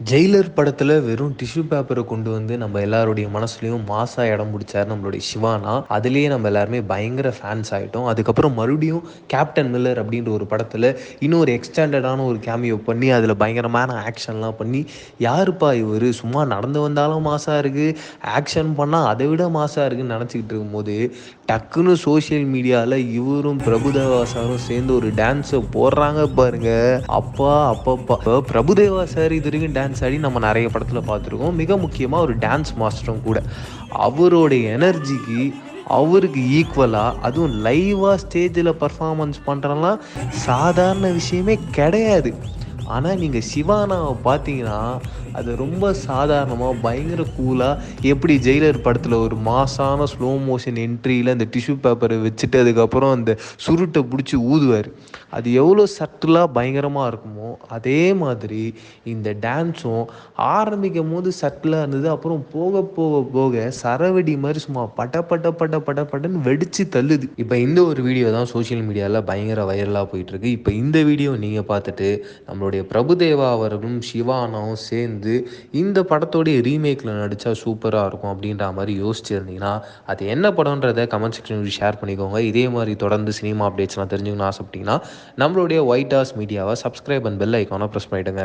Jailer படத்தில் வெறும் tissue பேப்பரை கொண்டு வந்து நம்ம எல்லாருடைய மனசுலையும் மாசா இடம் பிடிச்சார் நம்மளுடைய சிவானா. அதுலேயே நம்ம எல்லாருமே பயங்கர ஃபேன்ஸ் ஆகிட்டோம் அதுக்கப்புறம் மறுபடியும் கேப்டன் மில்லர் அப்படின்ற ஒரு படத்தில் இன்னொரு எக்ஸ்டாண்டர்டான ஒரு கேமியோ பண்ணி அதில் பயங்கரமான ஆக்ஷன்லாம் பண்ணி யாருப்பா இவர்? சும்மா நடந்து வந்தாலும் மாசாக இருக்குது ஆக்ஷன் பண்ணால் அதை விட மாசாக இருக்குன்னு நினச்சிக்கிட்டு இருக்கும்போது டக்குன்னு சோஷியல் மீடியாவில் இவரும் பிரபுதேவா சாரும் சேர்ந்து ஒரு டான்ஸை போடுறாங்க பாருங்க. அப்பா அப்பப்பா. பிரபுதேவா சார் இது வரைக்கும் டான்ஸ் ஆடி நம்ம நிறைய படத்தில் பார்த்துருக்கோம். மிக முக்கியமாக ஒரு டான்ஸ் மாஸ்டரும் கூட. அவருடைய எனர்ஜிக்கு அவருக்கு ஈக்குவலாக அதுவும் லைவாக ஸ்டேஜில் பர்ஃபார்மன்ஸ் பண்ணுறலாம் சாதாரண விஷயமே கிடையாது. ஆனால் நீங்கள் சிவானாவை பார்த்தீங்கன்னா அது ரொம்ப சாதாரணமாக பயங்கர கூலாக எப்படி ஜெயிலர் படத்தில் ஒரு மாசான ஸ்லோ மோஷன் என்ட்ரியில் அந்த டிஷ்யூ பேப்பரை வச்சுட்டு அதுக்கப்புறம் அந்த சுருட்டை பிடிச்சி ஊதுவார். அது எவ்வளோ சட்டிலாக பயங்கரமாக இருக்குமோ அதே மாதிரி இந்த டான்ஸும் ஆரம்பிக்கும் போது சட்டிலாக இருந்தது. அப்புறம் போக போக போக சரவெடி மாதிரி சும்மா பட பட பட பட பட்டன்னு வெடித்து தள்ளுது. இப்போ இந்த ஒரு வீடியோ தான் சோஷியல் மீடியாவில் பயங்கர வைரலாக போயிட்டுருக்கு இப்போ இந்த வீடியோ நீங்கள் பார்த்துட்டு நம்மளுடைய பிரபுதேவா அவர்களும் சிவானாவும் சேர்ந்து இந்த படத்தோடைய ரீமேக்கில் நடித்தா சூப்பராக இருக்கும் அப்படின்ற மாதிரி யோசிச்சிருந்தீங்கன்னா அது என்ன படம்ன்றதை கமெண்ட் செக்ஷனில் ஷேர் பண்ணிக்கோங்க. இதே மாதிரி தொடர்ந்து சினிமா அப்டேட்ஸ்லாம் தெரிஞ்சுக்கணும்னு ஆசைப்பட்டீங்கன்னா நம்மளுடைய ஒயிட் ஹாஸ் மீடியாவை சப்ஸ்கிரைப் அண்ட் பெல் ஐக்கானை ப்ரெஸ் பண்ணிவிடுங்க